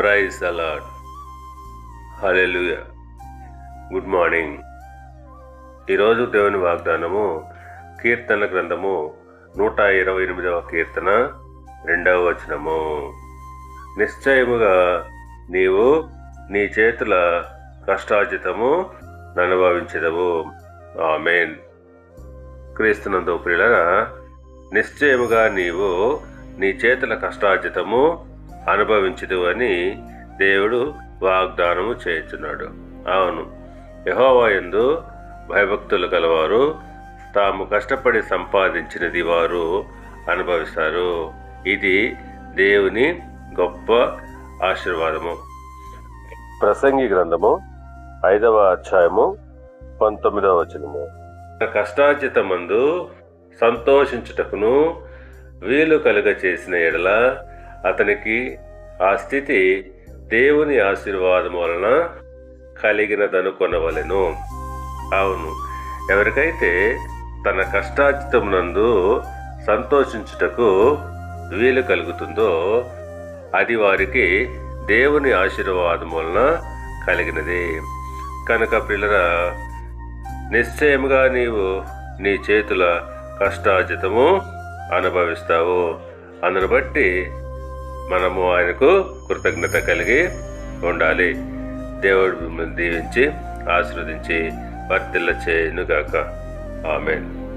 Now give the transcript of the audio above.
Praise అలాడ్ hallelujah good morning ఈరోజు దేవుని వాగ్దానము కీర్తన గ్రంథము నూట ఇరవై ఎనిమిదవ కీర్తన రెండవ వచనము. నిశ్చయముగా నీవు నీ చేతుల కష్టార్జితము అనుభవించదవు ఆమెన్. క్రీస్తునందు ప్రియులరా నిశ్చయముగా నీవు నీ చేతుల కష్టార్జితము అనుభవించదు అని దేవుడు వాగ్దానము చేస్తున్నాడు అవును యహోవా యందు భయభక్తులు గలవారు తాము కష్టపడి సంపాదించినది వారు అనుభవిస్తారు. ఇది దేవుని గొప్ప ఆశీర్వాదము. ప్రసంగి గ్రంథము ఐదవ అధ్యాయము పంతొమ్మిదవ వచనము. కష్టార్జితమందు సంతోషించుటకును వీలు కలుగ చేసిన ఎడల అతనికి ఆ స్థితి దేవుని ఆశీర్వాదం వలన కలిగినదనుకొనవలెను అవును ఎవరికైతే తన కష్టార్జితమునందు సంతోషించుటకు వీలు కలుగుతుందో అది వారికి దేవుని ఆశీర్వాదం వలన కలిగినది. కనుక పిల్లరా నిశ్చయముగా నీవు నీ చేతుల కష్టార్జితము అనుభవిస్తావు. అందును బట్టి మనము ఆయనకు కృతజ్ఞత కలిగి ఉండాలి. దేవుడు మిమ్మల్ని దీవించి ఆశీర్వదించి వర్తిల్ల చేయనుగాక ఆమెన్.